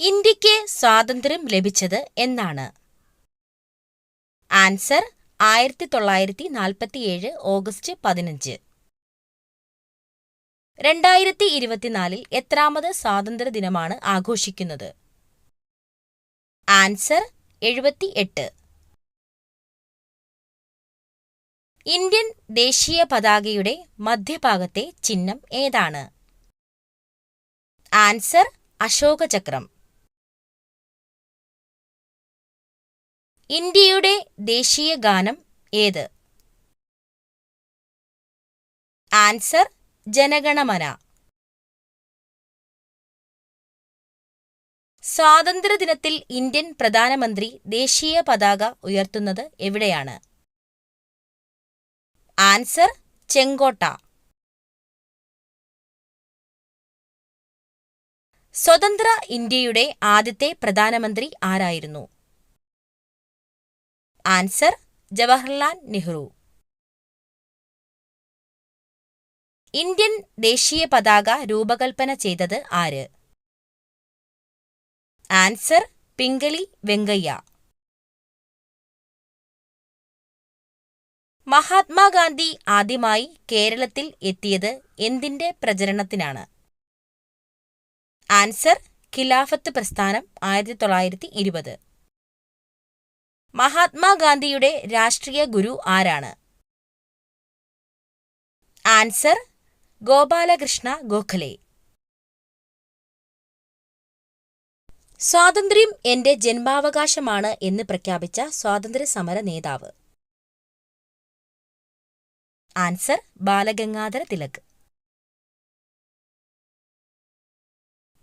ഇന്ത്യയ്ക്ക് സ്വാതന്ത്ര്യം ലഭിച്ചത് എന്നാണ്. ആൻസർ ആയിരത്തി തൊള്ളായിരത്തി നാൽപ്പത്തിയേഴ് ഓഗസ്റ്റ് പതിനഞ്ച്. രണ്ടായിരത്തി ഇരുപത്തിനാലിൽ എത്രാമത് സ്വാതന്ത്ര്യ ദിനമാണ് ആഘോഷിക്കുന്നത്? ആൻസർ എഴുപത്തി എട്ട് ഇന്ത്യൻ ദേശീയ പതാകയുടെ മധ്യഭാഗത്തെ ചിഹ്നം ഏതാണ്? ആൻസർ അശോകചക്രം. ഇന്ത്യയുടെ ദേശീയ ഗാനം ഏത്? ആൻസർ ജനഗണമന. സ്വാതന്ത്ര്യദിനത്തിൽ ഇന്ത്യൻ പ്രധാനമന്ത്രി ദേശീയ പതാക ഉയർത്തുന്നത് എവിടെയാണ്? ആൻസർ ചെങ്കോട്ട. സ്വതന്ത്ര ഇന്ത്യയുടെ ആദ്യത്തെ പ്രധാനമന്ത്രി ആരായിരുന്നു? ആൻസർ ജവഹർലാൽ നെഹ്റു. ഇന്ത്യൻ ദേശീയ പതാക രൂപകൽപ്പന ചെയ്തത് ആര്? ആൻസർ പിംഗലി വെങ്കയ്യ. മഹാത്മാഗാന്ധി ആദ്യമായി കേരളത്തിൽ എത്തിയത് എന്തിന്റെ പ്രചരണത്തിനാണ്? ആൻസർ ഖിലാഫത്ത് പ്രസ്ഥാനം ആയിരത്തി തൊള്ളായിരത്തി ഇരുപത്. മഹാത്മാഗാന്ധിയുടെ രാഷ്ട്രീയ ഗുരു ആരാണ്? ആൻസർ ഗോപാലകൃഷ്ണ ഗോഖലെ. സ്വാതന്ത്ര്യം എന്റെ ജന്മാവകാശമാണ് എന്ന് പ്രഖ്യാപിച്ച സ്വാതന്ത്ര്യ സമര നേതാവ്. ആൻസർ ബാലഗംഗാധര തിലക്.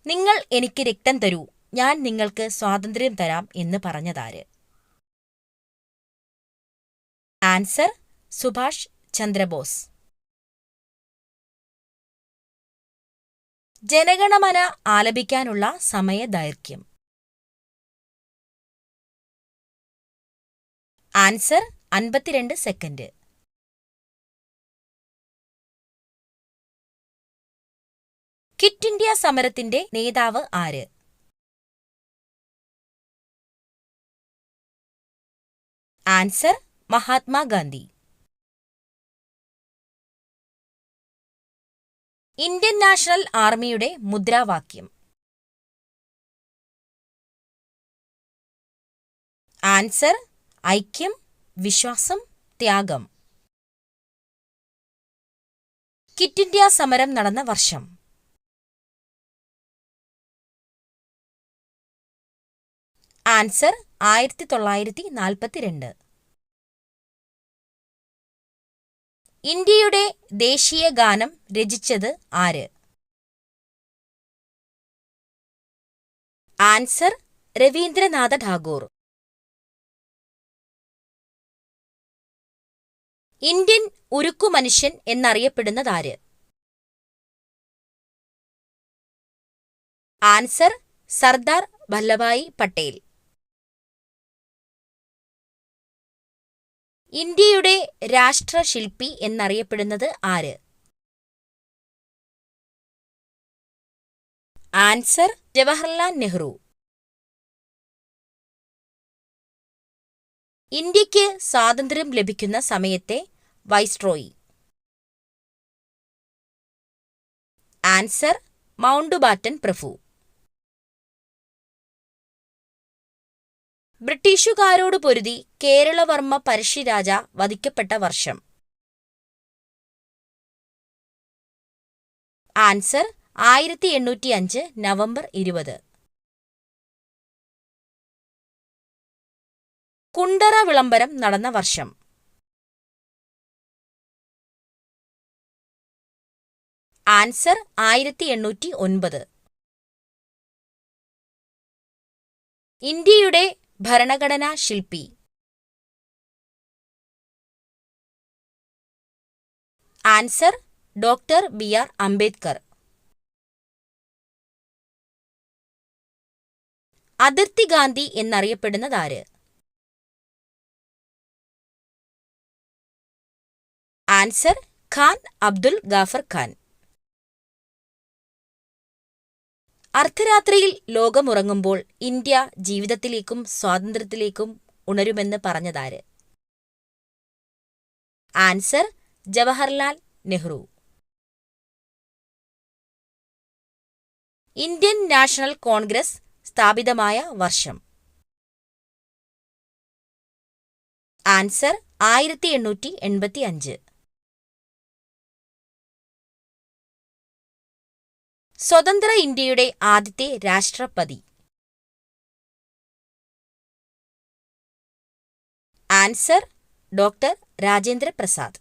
നിങ്ങൾ എനിക്ക് രക്തം തരൂ ഞാൻ നിങ്ങൾക്ക് സ്വാതന്ത്ര്യം തരാം എന്ന് പറഞ്ഞതാര്? ആൻസർ സുഭാഷ് ചന്ദ്രബോസ്. ജനഗണമന ആലപിക്കാനുള്ള സമയദൈർഘ്യം. ആൻസർ അൻപത്തിരണ്ട് സെക്കൻഡ്. കിറ്റ് ഇന്ത്യ സമരത്തിന്റെ നേതാവ് ആര്? ആൻസർ മഹാത്മാഗാന്ധി ഇന്ത്യൻ നാഷണൽ ആർമിയുടെ മുദ്രാവാക്യം. ആൻസർ ഐക്യം വിശ്വാസം ത്യാഗം. കിറ്റ് ഇന്ത്യ സമരം നടന്ന വർഷം. ആൻസർ ആയിരത്തി തൊള്ളായിരത്തി നാൽപ്പത്തിരണ്ട് ഇന്ത്യയുടെ ദേശീയ ഗാനം രചിച്ചത് ആര്? ആൻസർ രവീന്ദ്രനാഥ ടാഗോർ. ഇന്ത്യൻ ഉരുക്കു മനുഷ്യൻ എന്നറിയപ്പെടുന്നത് ആര്? ആൻസർ സർദാർ വല്ലഭായി പട്ടേൽ. ഇന്ത്യയുടെ രാഷ്ട്രശില്പി എന്നറിയപ്പെടുന്നത് ആര്? ആൻസർ ജവഹർലാൽ നെഹ്റു. ഇന്ത്യയ്ക്ക് സ്വാതന്ത്ര്യം ലഭിക്കുന്ന സമയത്തെ വൈസ്ട്രോയി ആൻസർ മൗണ്ട് ബാറ്റൻ പ്രഭു. ബ്രിട്ടീഷുകാരോട് പൊരുതി കേരളവർമ്മ പരശിരാജ വധിക്കപ്പെട്ട വർഷം. ആൻസർ ആയിരത്തി എണ്ണൂറ്റി അഞ്ച് നവംബർ ഇരുപത്. കുണ്ടറ വിളംബരം നടന്ന വർഷം. ആൻസർ ആയിരത്തി എണ്ണൂറ്റി ഒൻപത് ഇന്ത്യയുടെ ഭരണഘടനാ ശില്പി. Answer doctor B R Ambedkar. അതിർത്തി ഗാന്ധി എന്നറിയപ്പെടുന്നത് ആര്? ആൻസർ ഖാൻ അബ്ദുൽ ഗാഫർ ഖാൻ. അർദ്ധരാത്രിയിൽ ലോകമുറങ്ങുമ്പോൾ ഇന്ത്യ ജീവിതത്തിലേക്കും സ്വാതന്ത്ര്യത്തിലേക്കും ഉണരുമെന്ന് പറഞ്ഞതാര്? Answer Jawaharlal Nehru. Indian National Congress സ്ഥാപിതമായ വർഷം. ആൻസർ ആയിരത്തി എണ്ണൂറ്റി എൺപത്തി അഞ്ച് സ്വതന്ത്ര ഇന്ത്യയുടെ ആദ്യത്തെ രാഷ്ട്രപതി. Answer doctor Rajendra Prasad.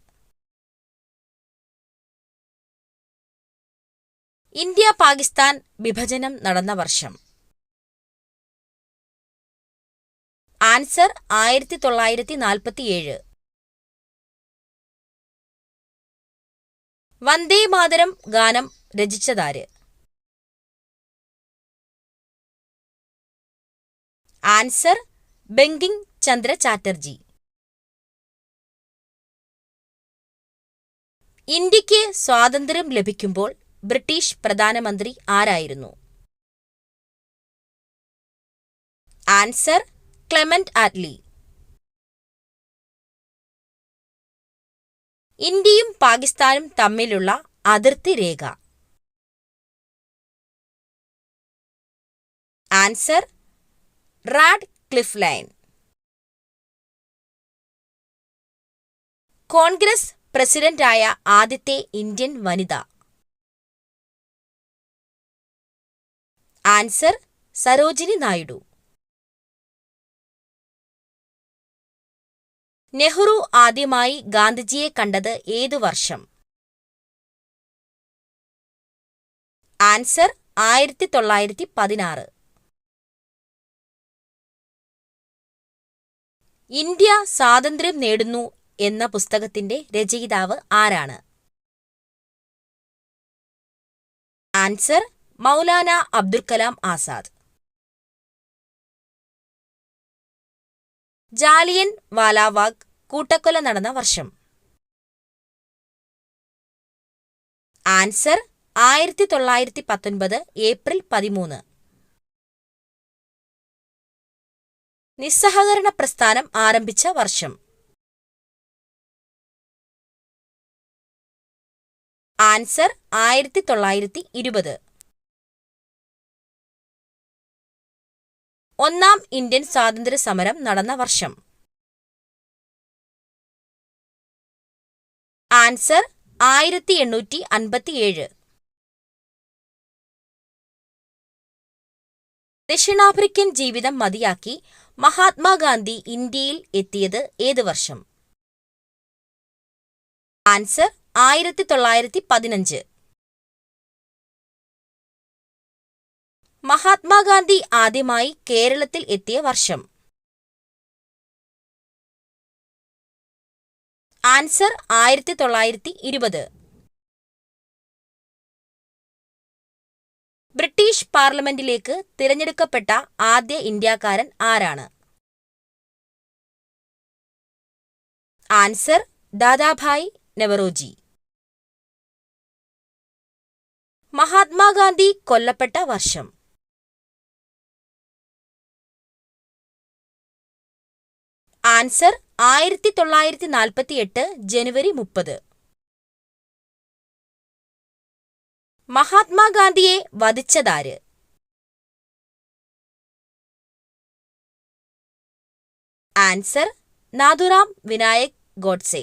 India Pakistan വിഭജനം നടന്ന വർഷം. ആൻസർ ആയിരത്തി തൊള്ളായിരത്തി നാൽപ്പത്തിയേഴ് വന്ദേ മാതരം ഗാനം രചിച്ചതാര്? ആൻസർ ബങ്കിങ് ചന്ദ്ര ചാറ്റർജി. ഇന്ത്യയ്ക്ക് സ്വാതന്ത്ര്യം ലഭിക്കുമ്പോൾ ബ്രിട്ടീഷ് പ്രധാനമന്ത്രി ആരായിരുന്നു? Answer Clement Attlee. ഇന്ത്യയും പാകിസ്ഥാനും തമ്മിലുള്ള അതിർത്തി രേഖ. Answer Radcliffe line Congress പ്രസിഡന്റായ ആദ്യത്തെ ഇന്ത്യൻ വനിത. ആൻസർ സരോജിനി നായിഡു. നെഹ്റു ആദ്യമായി ഗാന്ധിജിയെ കണ്ടത് ഏതു വർഷം? ആൻസർ ആയിരത്തി തൊള്ളായിരത്തി പതിനാറ്. ഇന്ത്യ സ്വാതന്ത്ര്യം നേടുന്നു എന്ന പുസ്തകത്തിന്റെ രചയിതാവ് ആരാണ്? ആൻസർ മൗലാന അബ്ദുൽ കലാം ആസാദ്. ജാലിയൻ വാലാവാഗ് കൂട്ടക്കൊല നടന്ന വർഷം. ആൻസർ ആയിരത്തി തൊള്ളായിരത്തി പത്തൊൻപത് ഏപ്രിൽ പതിമൂന്ന്. നിസ്സഹകരണ പ്രസ്ഥാനം ആരംഭിച്ച വർഷം. ആൻസർ ആയിരത്തി തൊള്ളായിരത്തി ഇരുപത് ഒന്നാം ഇന്ത്യൻ സ്വാതന്ത്ര്യ സമരം നടന്ന വർഷം. ആൻസർ ആയിരത്തി എണ്ണൂറ്റി അൻപത്തിയേഴ് ദക്ഷിണാഫ്രിക്കൻ ജീവിതം മതിയാക്കി മഹാത്മാഗാന്ധി ഇന്ത്യയിൽ എത്തിയത് ഏത് വർഷം? ആൻസർ ആയിരത്തി തൊള്ളായിരത്തി പതിനഞ്ച് മഹാത്മാഗാന്ധി ആദ്യമായി കേരളത്തിൽ എത്തിയ വർഷം? ആൻസർ ആയിരത്തി തൊള്ളായിരത്തി ഇരുപത് ബ്രിട്ടീഷ് പാർലമെന്റിലേക്ക് തിരഞ്ഞെടുക്കപ്പെട്ട ആദ്യ ഇന്ത്യക്കാരൻ ആരാണ്? ആൻസർ ദാദാഭായ് നെവറോജി. മഹാത്മാഗാന്ധി കൊല്ലപ്പെട്ട വർഷം. ആൻസർ ആയിരത്തി തൊള്ളായിരത്തി നാൽപ്പത്തിയെട്ട് ജനുവരി മുപ്പത്. മഹാത്മാഗാന്ധിയെ വധിച്ചതാര്? ആൻസർ നാഥുറാം വിനായക് ഗോഡ്സെ.